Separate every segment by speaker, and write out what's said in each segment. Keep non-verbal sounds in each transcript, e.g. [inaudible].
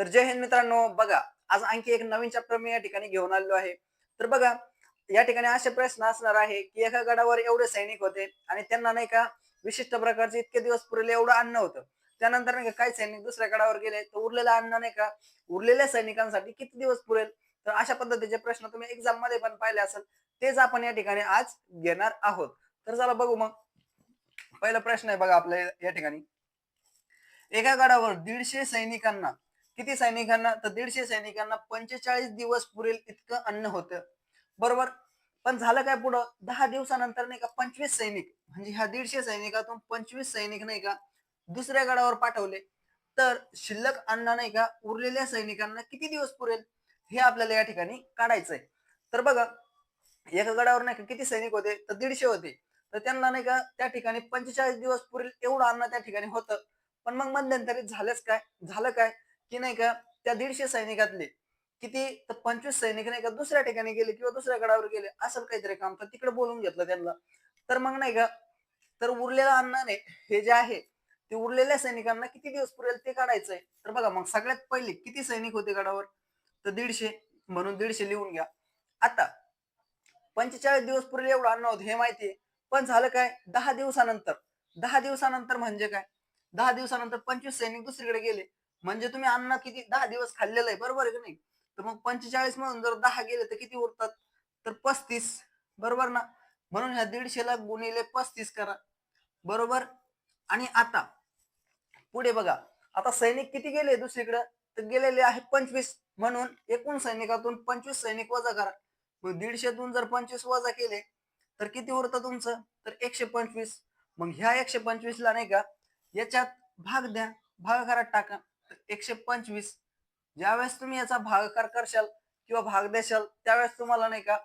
Speaker 1: तर जय हिंद मित्रांनो बघा आज आणखी एक नवीन चॅप्टर मी या ठिकाणी घेऊन आलेलो आहे. तर बघा या ठिकाणी असे प्रश्न असणार आहे की एका गडावर एवढे सैनिक होते आणि त्यांना नाही का विशिष्ट प्रकारचे इतके दिवस पुरेले एवढं अन्न होतं. त्यानंतर नाही का काही सैनिक दुसऱ्या गडावर गेले तर उरलेलं अन्न नाही का उरलेल्या सैनिकांसाठी किती दिवस पुरेल? तर अशा पद्धतीचे प्रश्न तुम्ही एक्झाममध्ये पण पाहिले असेल तेच आपण या ठिकाणी आज घेणार आहोत. तर चला बघू मग. पहिला प्रश्न आहे बघा आपल्या या ठिकाणी. एका गडावर दीडशे सैनिकांना किती सैनिकांना? तर दीडशे सैनिकांना पंचेचाळीस दिवस पुरेल इतकं अन्न होतं. बरोबर? पण झालं काय पुढं? दहा दिवसानंतर नाही का पंचवीस सैनिक म्हणजे ह्या दीडशे सैनिकातून पंचवीस सैनिक नाही का दुसऱ्या गडावर पाठवले. तर शिल्लक अन्न नाही का उरलेल्या सैनिकांना किती दिवस पुरेल? हे आपल्याला या ठिकाणी काढायचंय. तर बघा एका गडावर नाही का किती सैनिक होते? तर दीडशे होते. तर त्यांना नाही का त्या ठिकाणी पंचेचाळीस दिवस पुरेल एवढं अन्न त्या ठिकाणी होतं. पण मग मध्यंतरी झालंच काय? झालं काय? की नाही का त्या दीडशे सैनिकातले किती तर पंचवीस सैनिक नाही का दुसऱ्या ठिकाणी गेले किंवा दुसऱ्या गडावर गेले असं काहीतरी काम तर तिकडे बोलून घेतलं त्यांना. तर मग नाही का तर उरलेलं अन्नाने हे जे आहे ते उरलेल्या सैनिकांना किती दिवस पुरेल ते काढायचंय. तर बघा मग सगळ्यात पहिले किती सैनिक होते गडावर? तर दीडशे म्हणून दीडशे लिहून घ्या. आता पंचेचाळीस दिवस पुरेल एवढं अन्न होतं हे माहितीये पण झालं काय? दहा दिवसानंतर. दहा दिवसानंतर म्हणजे काय? दहा दिवसानंतर पंचवीस सैनिक दुसरीकडे गेले. म्हणजे तुम्ही अन्न किती दहा दिवस खाल्लेलं आहे बरोबर आहे का नाही? तर मग पंचेचाळीस मधून जर दहा गेले तर किती उरतात? तर पस्तीस. बरोबर ना? म्हणून ह्या दीडशेला गुणिले पस्तीस करा. बरोबर? आणि आता पुढे बघा. आता सैनिक किती गेले दुसरीकडे? तर गेलेले आहे पंचवीस. म्हणून एकूण सैनिकातून पंचवीस सैनिक वजा करा. मग दीडशेतून जर पंचवीस वजा केले तर किती उरतं तुमचं? तर एकशे पंचवीस. मग ह्या एकशे पंचवीस ला नाही का याच्यात भाग द्या. भागाकारात टाका. एकशे पंचवीस. ज्यावेळेस तुम्ही याचा भागाकार करशाल किंवा भाग देशाल त्यावेळेस तुम्हाला नाही का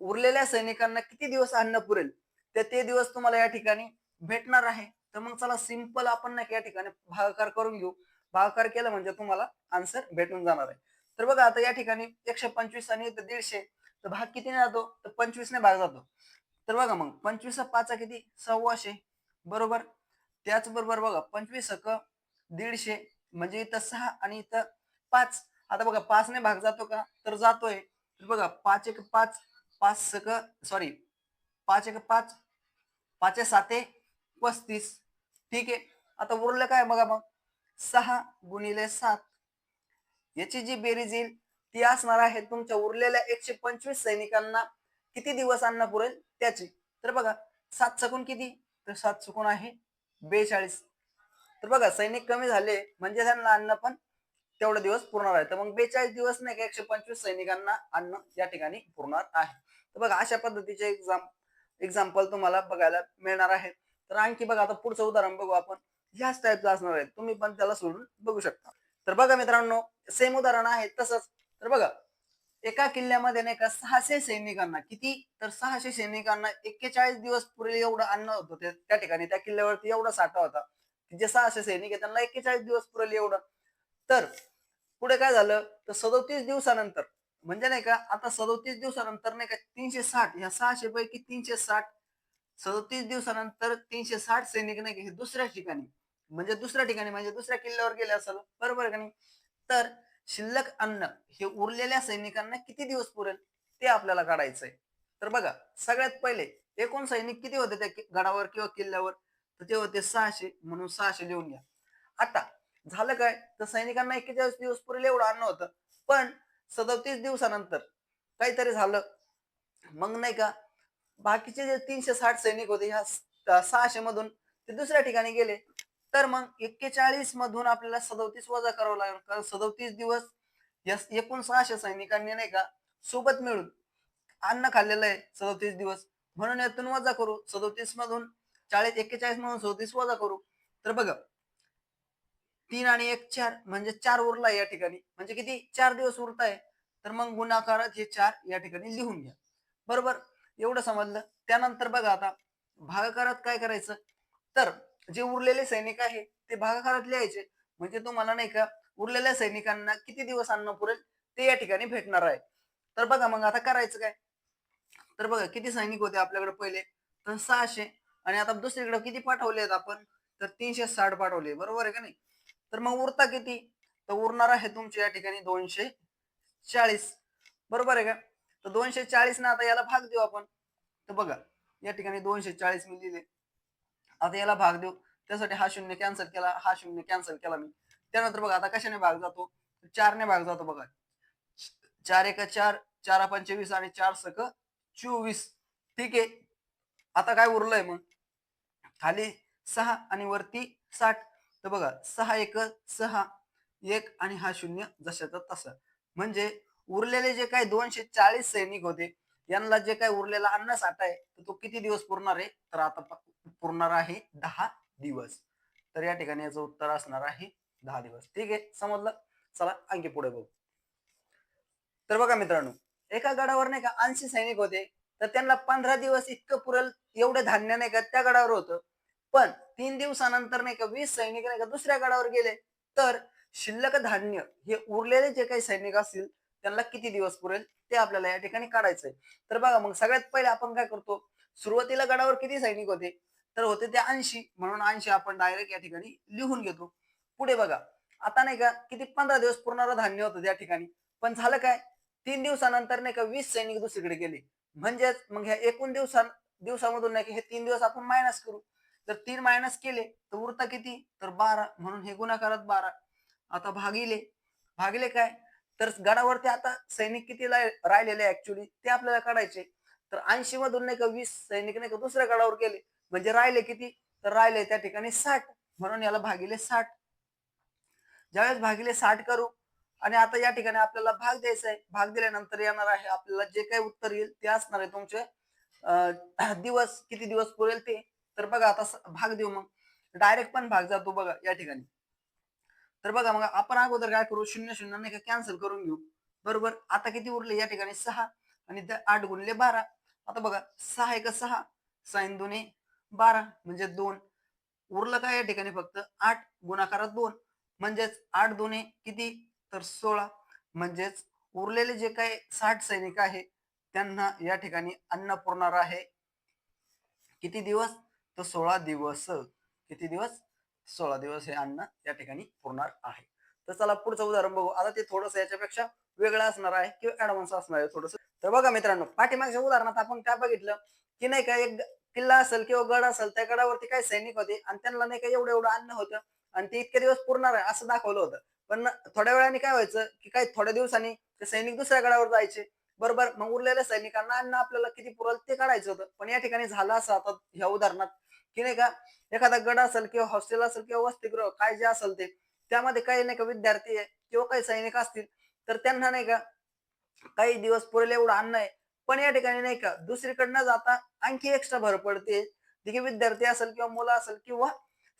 Speaker 1: उरलेल्या सैनिकांना किती दिवस अन्न पुरेल? तर ते दिवस तुम्हाला या ठिकाणी भेटणार आहे. तर मग चला सिंपल आपण नाही का या ठिकाणी भागाकार करून घेऊ. भागाकार केला म्हणजे तुम्हाला आन्सर भेटून जाणार आहे. तर बघा आता या ठिकाणी एकशे पंचवीस आणि दीडशे. तर भाग कितीने जातो? तर पंचवीसने भाग जातो. तर बघा मग पंचवीस पाच किती? सव्वाशे. बरोबर? त्याचबरोबर बघा पंचवीस हक दीडशे. म्हणजे इथं सहा आणि इथं पाच. आता बघा पाचने भाग जातो का? तर जातोय. तर बघा पाच एक पाच पाच सक सॉरी पाच एक पाच पाच साते पस्तीस. ठीक आहे? आता उरलं काय बघा मग? सहा गुणिले सात. याची जी बेरीज येईल ती असणार आहे तुमच्या उरलेल्या एकशे पंचवीस सैनिकांना किती दिवस अन्न पुरेल? त्याची. तर बघा सात चकून किती? तर सात चुकून आहे बेचाळीस. तर बघा सैनिक कमी झाले म्हणजे त्यांना अन्न पण तेवढे दिवस पुरणार आहे. तर मग बेचाळीस दिवस नाही का एकशे पंचवीस सैनिकांना अन्न या ठिकाणी पुरणार आहे. तर बघा अशा पद्धतीचे एक्झाम एक्झाम्पल तुम्हाला बघायला मिळणार आहे. तर आणखी बघा आता पुढचं उदाहरण बघू आपण. ह्याच टाईपचं असणार आहे. तुम्ही पण त्याला सोडून बघू शकता. तर बघा मित्रांनो सेम उदाहरण आहे तसंच. तर बघा एका किल्ल्यामध्ये नाही का सहाशे सैनिकांना किती? तर सहाशे सैनिकांना एक्केचाळीस दिवस पुरेल एवढं अन्न होतं. त्या ठिकाणी त्या किल्ल्यावरती एवढा साठा होता. जे सहाशे सैनिक आहे त्यांना एक्केचाळीस दिवस पुरेल एवढं. तर पुढे काय झालं? तर सदोतीस दिवसानंतर म्हणजे नाही का आता सदोतीस दिवसानंतर नाही का तीनशे साठ ह्या सहाशे पैकी तीनशे साठ सदोतीस दिवसानंतर तीनशे साठ सैनिक नाही का हे दुसऱ्या ठिकाणी म्हणजे दुसऱ्या ठिकाणी म्हणजे दुसऱ्या किल्ल्यावर गेले असेल. बरोबर का नाही? तर शिल्लक अन्न हे उरलेल्या सैनिकांना किती दिवस पुरेल? ते आपल्याला काढायचंय. तर बघा सगळ्यात पहिले एकूण सैनिक किती होते त्या गडावर किंवा किल्ल्यावर? तर ते होते सहाशे म्हणून सहाशे लिहून घ्या. आता झालं काय? तर सैनिकांना एक्केचाळीस दिवस पुरेल एवढं अन्न होतं. पण सदतीस दिवसानंतर काहीतरी झालं. मग नाही का बाकीचे जे तीनशे साठ सैनिक होते ह्या सहाशे मधून ते दुसऱ्या ठिकाणी गेले. तर मग एक्केचाळीस मधून आपल्याला सदोतीस वजा करावं लागेल. कारण सदोतीस दिवस एकूण सहाशे सैनिकांनी नाही का सोबत मिळून अन्न खाल्लेलं आहे सदोतीस दिवस. म्हणून यातून वजा करू. सदोतीस मधून चाळीस एक्केचाळीस म्हणून सदतीस वजा करू. तर बघा तीन आणि एक चार म्हणजे चार उरला या ठिकाणी. म्हणजे किती? चार दिवस उरत आहे तर मग गुणाकारात हे चार या ठिकाणी लिहून घ्या. बरोबर? एवढं समजलं? त्यानंतर बघा आता भागाकारात काय करायचं? तर जे उरलेले सैनिक आहे ते भागाकारात लिहायचे. म्हणजे तुम्हाला नाही का उरलेल्या सैनिकांना किती दिवस अन्न पुरेल ते या ठिकाणी भेटणार आहे. तर बघा मग आता करायचं काय? तर बघा किती सैनिक होते आपल्याकडे पहिले? तर सहाशे. आणि आता दुसरीकडे किती पाठवलेत आपण? तर तीनशे साठ पाठवले बरोबर आहे का नाही? तर मग उरता किती? तर उरणार आहे तुमचे या ठिकाणी दोनशे चाळीस बरोबर आहे का? तर दोनशे चाळीस ना आता याला भाग देऊ आपण. तर बघा या ठिकाणी दोनशे चाळीस मी लिहिले. आता याला भाग देऊ. त्यासाठी हा शून्य कॅन्सल केला हा शून्य कॅन्सल केला मी. त्यानंतर बघा आता कशाने भाग जातो? चारने भाग जातो बघा. चार एका चार चार पंचवीस आणि चार सक चोवीस. ठीक आहे? आता काय उरलंय मग? खाली सहा आणि वरती साठ. तर बघा सहा एक सहा एक आणि हा शून्य जशाचा तसा. म्हणजे उरलेले जे काही दोनशे चाळीस सैनिक होते यांना जे काही उरलेला अन्न साठा आहे तर तो किती दिवस पुरणार आहे? तर आता पुरणार आहे दहा दिवस. तर या ठिकाणी याचं उत्तर असणार आहे दहा दिवस. ठीक आहे समजलं? चला आणखी पुढे बघू. तर बघा मित्रांनो एका गडावर नाही का ऐंशी सैनिक होते तर त्यांना पंधरा दिवस इतकं पुरेल एवढं धान्य नाही का त्या गडावर होतं. पण तीन दिवसानंतर नाही का वीस सैनिक नाही का दुसऱ्या गडावर गेले. तर शिल्लक धान्य हे उरलेले जे काही सैनिक असतील त्यांना किती दिवस पुरेल ते आपल्याला या ठिकाणी काढायचंय. तर बघा मग सगळ्यात पहिले आपण काय करतो सुरुवातीला गडावर किती सैनिक होते? तर होते ते ऐंशी. म्हणून ऐंशी आपण डायरेक्ट या ठिकाणी लिहून घेतो. पुढे बघा. आता नाही का किती पंधरा दिवस पुरणारं धान्य होतं त्या ठिकाणी. पण झालं काय? तीन दिवसानंतर नाही का वीस सैनिक दुसरीकडे गेले. म्हणजेच मग ह्या एकूण दिवसा दिवसामधून नाही हे तीन दिवस आपण मायनस करू. जर तीन मायनस केले तर उरता किती? तर बारा. म्हणून हे गुणाकारात बारा. आता भागिले. भागिले काय? तर गडावरती आता सैनिक किती राहिलेले ऍक्च्युली ते आपल्याला काढायचे. तर ऐंशी मधून नाही का वीस सैनिक नाही का दुसऱ्या गडावर गेले. म्हणजे राहिले किती? तर राहिले त्या ठिकाणी साठ. म्हणून याला भागिले साठ. ज्यावेळेस भागिले साठ करू आणि आता या ठिकाणी आपल्याला भाग द्यायचा आहे. भाग दिल्यानंतर येणार आहे आपल्याला जे काही उत्तर येईल ते असणार आहे तुमचे दिवस किती दिवस पुरेल ते. तर बघा आता भाग देऊ मग. डायरेक्ट पण भाग जातो बघा या ठिकाणी. तर बघा मग आपण अगोदर काय करू? शून्य शून्य नाही का कॅन्सल करून घेऊ. बरोबर? आता किती उरले? या ठिकाणी सहा आणि आठ गुणले बारा. आता बघा सहा एक सहा साईन दोन्ही बारा म्हणजे दोन. उरलं काय या ठिकाणी फक्त? आठ गुणाकारात दोन. म्हणजेच आठ दोन्ही किती? तर सोळा म्हणजेच उरलेले जे काही साठ सैनिक आहे त्यांना या ठिकाणी अन्न पुरणार आहे. किती दिवस? तर सोळा दिवस. किती दिवस? सोळा दिवस हे अन्न या ठिकाणी पुरणार आहे. तर चला पुढचं उदाहरण बघू. आता ते थोडस याच्यापेक्षा वेगळं असणार आहे किंवा ऍडव्हान्स असणार आहे थोडस. तर बघा मित्रांनो पाठीमागच्या उदाहरणात आपण काय बघितलं? की नाही का एक किल्ला असेल किंवा गड असेल त्या गडावरती काही सैनिक होते आणि त्यांना नाही का एवढं एवढं अन्न होतं. आणि ते इतके दिवस पुरणार आहे असं दाखवलं होतं. पण थोड्या वेळाने काय व्हायचं की काही थोड्या दिवसांनी ते सैनिक दुसऱ्या गडावर जायचे. बरोबर मग उरलेल्या सैनिकांना अन्न आपल्याला किती पुरल ते काढायचं होतं. पण या ठिकाणी झालं असं आता ह्या उदाहरणात की नाही का एखादा गड असेल किंवा हॉस्टेल असेल किंवा वसतिगृह काय जे असेल ते त्यामध्ये काही नाही का विद्यार्थी आहे किंवा काही सैनिक असतील तर त्यांना नाही का काही दिवस पुरेल एवढं अन्न आहे. पण या ठिकाणी नाही का दुसरीकडनं जाता आणखी एक्स्ट्रा भर पडते. विद्यार्थी असेल किंवा मुलं असेल किंवा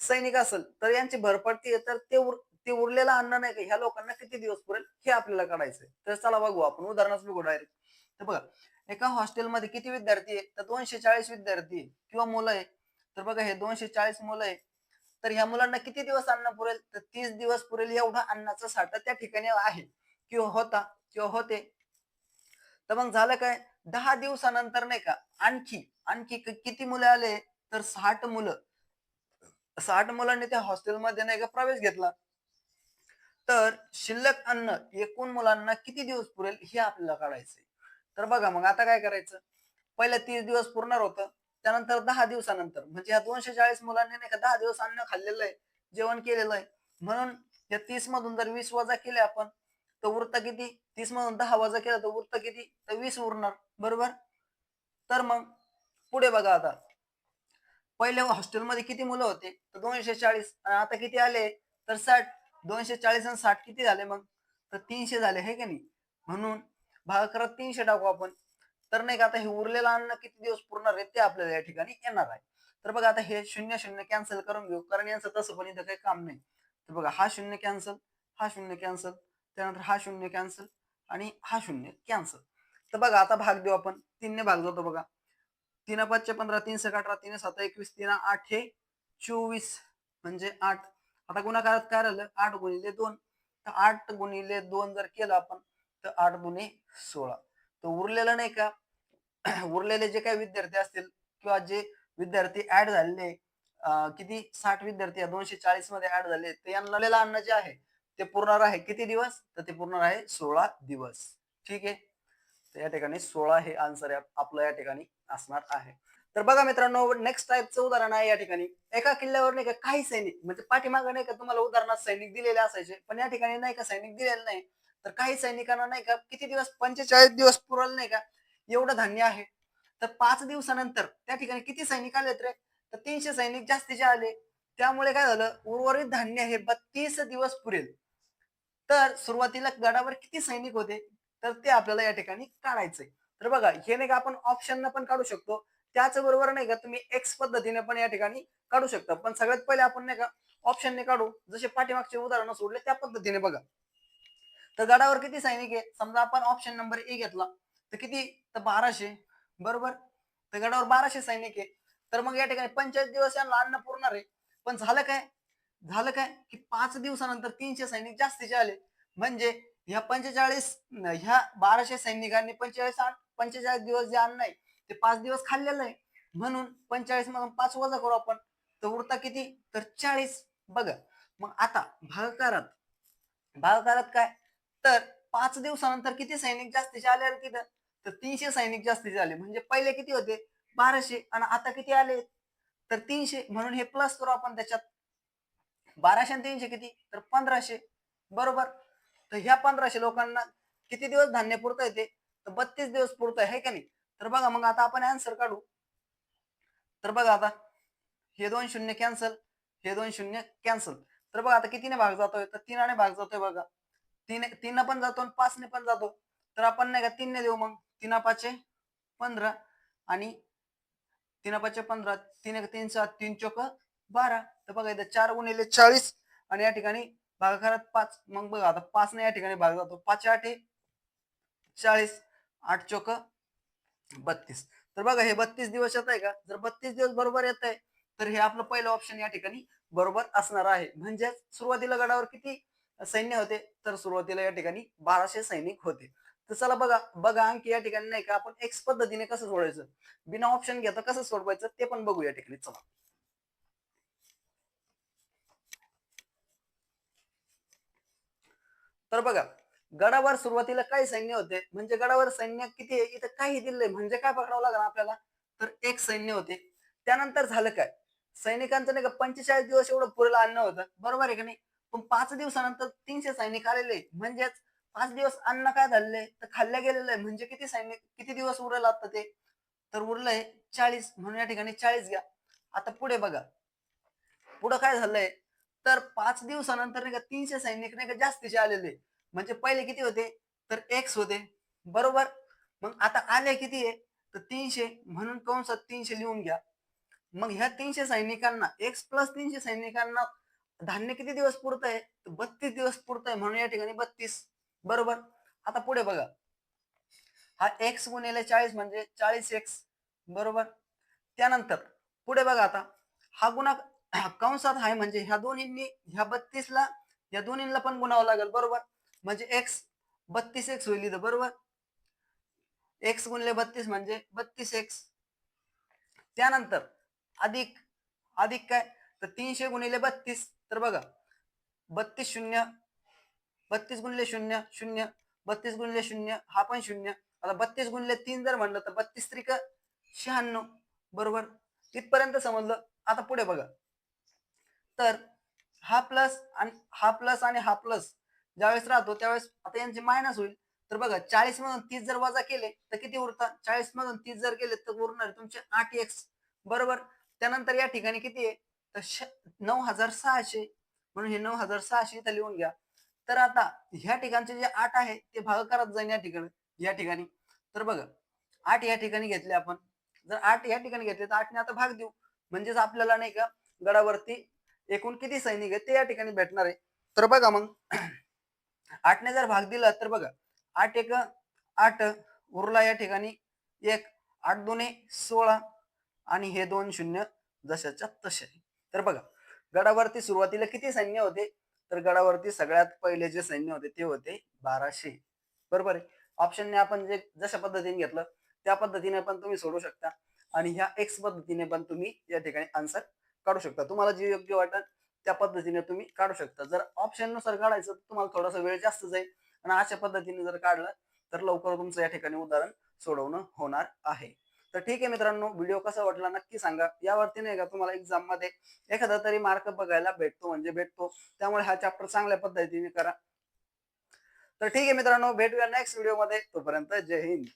Speaker 1: सैनिक असेल तर यांची भर पडते तर ते उर ते उरलेलं अन्न नाही का ह्या लोकांना किती दिवस पुरेल हे आपल्याला काढायचंय. तर चला बघू आपण उदाहरणच बघू डायरेक्ट तर बघा एका हॉस्टेलमध्ये किती विद्यार्थी आहे? तर दोनशे चाळीस विद्यार्थी आहे किंवा मुलं आहे. तर बघा हे दोनशे चाळीस मुलं आहे तर ह्या मुलांना किती दिवस अन्न पुरेल? तर तीस दिवस पुरेल एवढा अन्नाचा साठा त्या ठिकाणी आहे किंवा होता किंवा होते. तर मग झालं काय? दहा दिवसानंतर नाही का आणखी आणखी किती मुलं आले? तर साठ मुलं. साठ मुलांनी त्या हॉस्टेलमध्ये नाही का प्रवेश घेतला. तर शिल्लक अन्न एकूण मुलांना किती दिवस पुरेल हे आपल्याला काढायचंय तर बघा मग आता काय करायचं? पहिले तीस दिवस पुरणार होतं. त्यानंतर दहा दिवसानंतर म्हणजे या दोनशे चाळीस मुलांनी नाही का दहा दिवस अन्न खाल्लेलं आहे जेवण केलेलं आहे. म्हणून या तीस मधून जर वीस वजा केले आपण तर वृत्त किती? तीस मधून दहा वजा केलं तर वृत्त किती? तर वीस उरणार. बरोबर? तर मग पुढे बघा आता. पहिल्या हॉस्टेलमध्ये किती मुलं होते? तर दोनशे चाळीस आणि आता किती आले? तर साठ. दोनशे चाळीस आणि साठ किती झाले मग? तर तीनशे झाले हे की नाही? म्हणून भाग तीनशे टाकू आपण. तर नाही का आता हे उरलेलं अन्न किती दिवस पूर्ण आहे ते आपल्याला या ठिकाणी येणार आहे? तर बघा आता हे शून्य शून्य कॅन्सल करून घेऊ. कारण यांचं तसं पण इथं काही काम नाही. तर बघा हा शून्य कॅन्सल हा शून्य कॅन्सल त्यानंतर हा शून्य कॅन्सल आणि हा शून्य कॅन्सल. तर बघा आता भाग देऊ आपण. तीनने भाग जातो बघा. तीन पाचशे पंधरा तीन सहा अठरा तीन सात एकवीस तीन आठ हे चोवीस म्हणजे आठ. आता गुणाकारात काय राहिलं? आठ गुणिले दोन. तर आठ गुणिले दोन जर केलं आपण तर आठ गुणे सोळा. तर उरलेलं नाही का? [clears throat] उरलेले जे काही विद्यार्थी असतील किंवा जे विद्यार्थी ऍड झालेले किती? साठ विद्यार्थी दोनशे चाळीसमध्ये ऍड झाले ते यांना अन्न जे आहे ते पुरणार आहे किती दिवस? तर ते पुरणार आहे सोळा दिवस. ठीक आहे? तर या ठिकाणी सोळा हे आन्सर आपलं या ठिकाणी असणार आहे. तर बघा मित्रांनो नेक्स्ट टाईपचं उदाहरण आहे या ठिकाणी. एका किल्ल्यावर नाही का काही सैनिक म्हणजे पाठीमागं नाही का तुम्हाला उदाहरणात सैनिक दिलेले असायचे पण या ठिकाणी नाही का सैनिक दिलेले नाही. तर काही सैनिकांना नाही का किती दिवस पंचेचाळीस दिवस पुरल नाही का एवढं धान्य आहे. तर पाच दिवसानंतर त्या ठिकाणी किती सैनिक आलेत रे? तर तीनशे सैनिक जास्तीचे आले. त्यामुळे काय झालं? उर्वरित धान्य हे बत्तीस दिवस पुरेल. तर सुरुवातीला गडावर किती सैनिक होते? तर ते आपल्याला या ठिकाणी काढायचंय. तर बघा हे नाही का आपण ऑप्शन पण काढू शकतो. त्याचबरोबर नाही का तुम्ही एक्स पद्धतीने पण या ठिकाणी काढू शकता. पण सगळ्यात पहिले आपण नाही का ऑप्शनने काढू. जसे पाठीमागचे उदाहरण सोडले त्या पद्धतीने बघा. तर गडावर किती सैनिक आहे? समजा आपण ऑप्शन नंबर ए घेतला तर किती? तर बाराशे. बरोबर? तर गडावर बाराशे सैनिक आहे. तर मग या ठिकाणी पंचायत दिवस यांना अन्न पुरणार आहे. पण झालं काय? झालं काय? की पाच दिवसानंतर तीनशे सैनिक जास्तीचे आले. म्हणजे ह्या पंचेचाळीस ह्या बाराशे सैनिकांनी पंचेचाळीस पंचेचाळीस दिवस जे अन्न आहे ते पाच दिवस खाल्लेलं आहे. म्हणून पंचेचाळीस मधून पाच वजा करू आपण. तर उरता किती? तर चाळीस. बघा. मग आता भागाकारात. भागाकारात काय? तर पाच दिवसानंतर किती सैनिक जास्तीचे आले तिथं? तर तीनशे सैनिक जास्तीचे आले म्हणजे पहिले किती होते? बाराशे. आणि आता किती आले? तर तीनशे. म्हणून हे प्लस करू आपण त्याच्यात. बाराशे आणि तीनशे किती? तर पंधराशे. बरोबर? तर ह्या पंधराशे लोकांना किती दिवस धान्य पुरता येते तर बत्तीस दिवस पुरत आहे का नाही? तर बघा मग आता आपण आन्सर काढू. तर बघा आता हे दोन शून्य कॅन्सल हे दोन शून्य कॅन्सल तर बघा आता कितीने भाग जातोय? तर तीनाने भाग जातोय बघा. तीन तीन पण जातो आणि पाचने पण जातो. तर आपण नाही का तीनने देऊ मग? तीना पाचशे पंधरा आणि तीन पाचशे पंधरा तीन तीन सात तीन चोक बारा. तर बघा इथं चार गुणिले चाळीस आणि या ठिकाणी भागाकारात पाच मग बघा आता पाच या ठिकाणी भाग जातो. पाच आठ चाळीस आठ चोक बत्तीस. तर बघा हे बत्तीस दिवस येत आहे का? जर बत्तीस दिवस बरोबर येत आहे तर हे आपलं पहिलं ऑप्शन या ठिकाणी बरोबर असणार आहे. म्हणजेच सुरुवातीला गडावर किती सैन्य होते? तर सुरुवातीला या ठिकाणी बाराशे सैनिक होते. तर चला बघा बघा अंकी या ठिकाणी नाही का आपण एक्स पद्धतीने कसं सोडायचं बिना ऑप्शन घेता कसं सोडवायचं? ते पण बघू या ठिकाणी. चला. तर बघा गडावर सुरुवातीला काही सैन्य होते म्हणजे गडावर सैन्य किती आहे? इथं काही दिले म्हणजे काय पकडावं लागणार आपल्याला? तर एक सैन्य होते. त्यानंतर झालं काय? सैनिकांचं नाही का पंचेचाळीस दिवस एवढं पुरेला अन्न होतं. बरोबर आहे का नाही? पण पाच दिवसानंतर तीनशे सैनिक आलेले म्हणजेच पाच दिवस अन्न काय झालेले तर खाल्ल्या गेलेलं आहे. म्हणजे किती सैनिक किती दिवस उरलं आता ते? तर उरलंय चाळीस. म्हणून या ठिकाणी चाळीस घ्या. आता पुढे बघा. पुढं काय झालंय? तर पाच दिवसानंतर नाही का तीनशे सैनिक नाही का जास्तीचे आलेले. म्हणजे पहिले किती होते? तर एक्स होते. बरोबर? मग आता आले किती आहे? तर तीनशे. म्हणून कंसात तीनशे लिहून घ्या. मग ह्या तीनशे सैनिकांना एक्स प्लस तीनशे सैनिकांना धान्य किती दिवस पुरत आहे बत्तीस दिवस पुरत आहे म्हणून या ठिकाणी बत्तीस. बरोबर? आता पुढे बघा. हा एक्स गुणिले चाळीस म्हणजे चाळीस एक्स बरोबर? त्यानंतर पुढे बघा आता. हा गुणा कंसात आहे. म्हणजे ह्या दोन्हींनी ह्या बत्तीसला या दोन्हींना पण गुणावं लागेल बरोबर? म्हणजे एक्स बत्तीस एक्स होईल इथं बरोबर? एक्स गुणले बत्तीस म्हणजे बत्तीस एक्स त्यानंतर अधिक अधिक काय? तर तीनशे गुणिले बत्तीस. तर बघा बत्तीस शून्य बत्तीस गुणले शून्य शून्य बत्तीस गुणले शून्य हा पण शून्य. आता बत्तीस गुणले तीन जर म्हणलं तर बत्तीस त्रिक शहाण्णव बरोबर? इथपर्यंत समजलं. आता पुढे बघा. तर हा प्लस आणि हा प्लस आणि हा प्लस ज्यावेळेस राहतो त्यावेळेस आता यांची मायनस होईल. तर बघा चाळीस मधून तीस जर वजा केले तर किती उरतात? चाळीस मधून तीस जर केले तर उरणार तुमचे आठ एक्स बरोबर? त्यानंतर या ठिकाणी किती आहे? तर नऊ हजार सहाशे. म्हणून हे नऊ हजार सहाशे इथं लिहून घ्या. तर आता ह्या ठिकाणचे जे आठ आहे ते भाग करत जाईन या ठिकाणी या ठिकाणी. तर बघा आठ या ठिकाणी घेतले आपण. जर आठ या ठिकाणी घेतले तर आठने आता भाग देऊ. म्हणजेच आपल्याला नाही का गडावरती एकूण किती सैनिक आहेत ते या ठिकाणी भेटणार आहे. तर बघा मग [clears throat] आठने जर भाग दिला तर बघा आठ एक आठ उरला या ठिकाणी एक आठ दोन्ही सोळा आणि हे दोन शून्य जशाच्या तसे तर बघा गडावरती सुरुवातीला किती सैन्य होते? तर गडावरती सगळ्यात पहिले जे सैन्य होते ते होते बाराशे. बरोबर आहे? ऑप्शनने आपण जे जशा पद्धतीने घेतलं त्या पद्धतीने पण तुम्ही सोडू शकता आणि ह्या एक्स पद्धतीने पण तुम्ही या ठिकाणी आन्सर काढू शकता. तुम्हाला जे योग्य वाटत त्या पद्धतीने तुम्ही काढू शकता. जर ऑप्शननुसार काढायचं तर तुम्हाला थोडासा वेळ जास्त जाईल. आणि अशा पद्धतीने जर काढलं तर लवकर तुमचं या ठिकाणी उदाहरण सोडवणं होणार आहे. तर ठीक आहे मित्रांनो व्हिडिओ कसा वाटला नक्की सांगा. यावरती नाही का तुम्हाला एक्झाममध्ये एखादा तरी मार्क बघायला भेटतो म्हणजे भेटतो. त्यामुळे हा चॅप्टर चांगल्या पद्धतीने करा. तर ठीक आहे मित्रांनो भेटूया नेक्स्ट व्हिडिओमध्ये. तोपर्यंत जय हिंद.